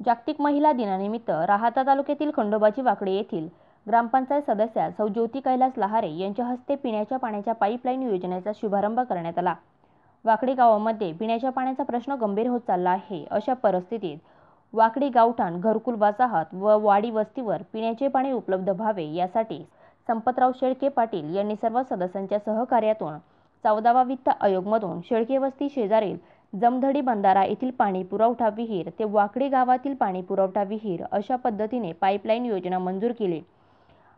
जागतिक महिला दिनानिमित्त राहाता तालुक्यातील खंडोबाची वाकडे येथील ग्रामपंचायत सदस्या सौ ज्योती कैलास लहारे यांच्या हस्ते पिण्याच्या पाण्याच्या पाईपलाईन योजनेचा शुभारंभ करण्यात आला. वाकडी गावामध्ये पिण्याच्या पाण्याचा प्रश्न गंभीर होत चालला आहे अशा परिस्थितीत वाकडी गावठाण घरकुल वसाहत व वाडी वस्तीवर पिण्याचे पाणी उपलब्ध व्हावे यासाठी संपतराव शेळके पाटील यांनी सर्व सदस्यांच्या सहकार्यातून चौदावा वित्त आयोगमधून शेळके वस्ती शेजारील जमधडी बंधारा येथील पाणी पुरवठा विहीर ते वाकडी गावातील पाणी पुरवठा विहीर अशा पद्धतीने पाईपलाईन योजना मंजूर केली.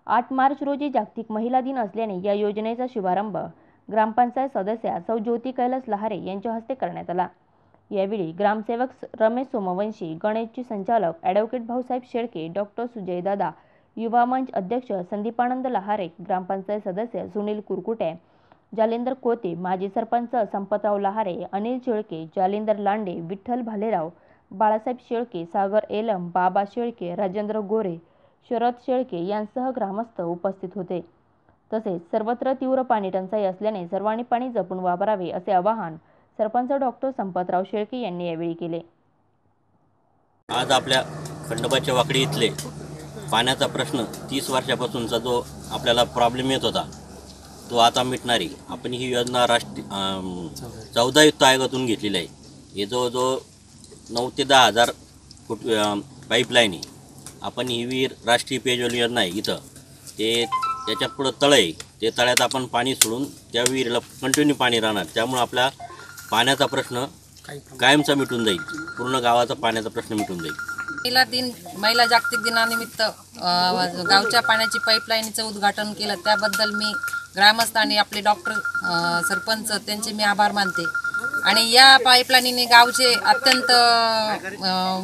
आठ मार्च रोजी जागतिक महिला दिन असल्याने या योजनेचा शुभारंभ ग्रामपंचायत सदस्या सौ ज्योती कैलास लहारे यांच्या हस्ते करण्यात आला. यावेळी ग्रामसेवक रमेश सोमवंशी गणेशची संचालक ॲडव्होकेट भाऊसाहेब शेळके डॉक्टर सुजयदादा युवा मंच अध्यक्ष संदीपानंद लहारे ग्रामपंचायत सदस्य सुनील कुरकुटे जालेंदर कोते माजी सरपंच संपतराव लहारे अनिल शेळके जालेंदर लांडे विठ्ठल भालेराव बाळासाहेब शेळके सागर एलम बाबा शेळके राजेंद्र गोरे शरद शेळके यांसह ग्रामस्थ उपस्थित होते. तसेच सर्वत्र तीव्र पाणी टंचाई असल्याने सर्वांनी पाणी जपून वापरावे असे आवाहन सरपंच डॉक्टर संपतराव शेळके यांनी यावेळी केले. आज आपल्या खंडोबाच्या वाकडी इथले पाण्याचा प्रश्न तीस वर्षापासूनचा जो आपल्याला प्रॉब्लेम येत होता तो आता मिटणारी. आपण ही योजना राष्ट्रीय चौदा युक्त आयोगातून घेतलेली आहे. हे जवळजवळ नऊ ते दहा हजार फुट पाईपलाईन आहे. आपण ही विहीर राष्ट्रीय पेयजल योजना आहे इथं. ते त्याच्या पुढं तळं आहे. ते तळ्यात आपण पाणी सोडून त्या विहिरीला कंटिन्यू पाणी राहणार. त्यामुळं आपला पाण्याचा प्रश्न कायमचा मिटून जाईल. पूर्ण गावाचा पाण्याचा प्रश्न मिटून जाईल. महिला दिन महिला जागतिक दिनानिमित्त गावच्या पाण्याची पाईपलाईनचं उद्घाटन केलं. त्याबद्दल मी ग्रामस्थ आणि आपले डॉक्टर सरपंच त्यांचे मी आभार मानते. आणि या पाईपलाईनीने गावचे अत्यंत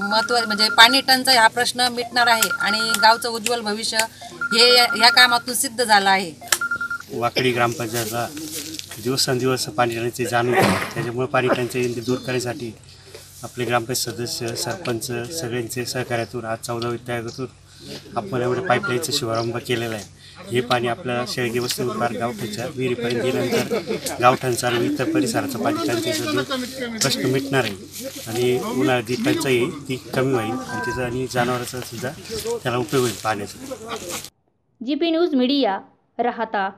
महत्त्व म्हणजे पाणी टंचाई हा प्रश्न मिटणार आहे आणि गावचं उज्ज्वल भविष्य हे या- कामातून सिद्ध झालं आहे. वाकडी ग्रामपंचायतला दिवसेंदिवस पाणी टंचाई जाणून त्याच्यामुळे पाणी टंचाई दूर करण्यासाठी आपले ग्रामपंचायत सदस्य सरपंच सगळ्यांचे सहकार्यातून आज चौदा विद्यार्थ्यातून आपण एवढं पाईपलाईनचा शुभारंभ केलेला आहे. हे पाणी आपल्या शेळगे वस्ती पार गावठाच्या विहिरीपर्यंत गेल्यानंतर गावठांचा आणि इतर परिसराचा पाणी टंचाईचा प्रश्न मिटणार आहे. आणि उन्हाळ्यात जी टंचाई ती कमी होईल आणि त्याचा आणि जनावरांचा सुद्धा त्याला उपयोग होईल पाण्याचा. जी पी न्यूज मीडिया राहता.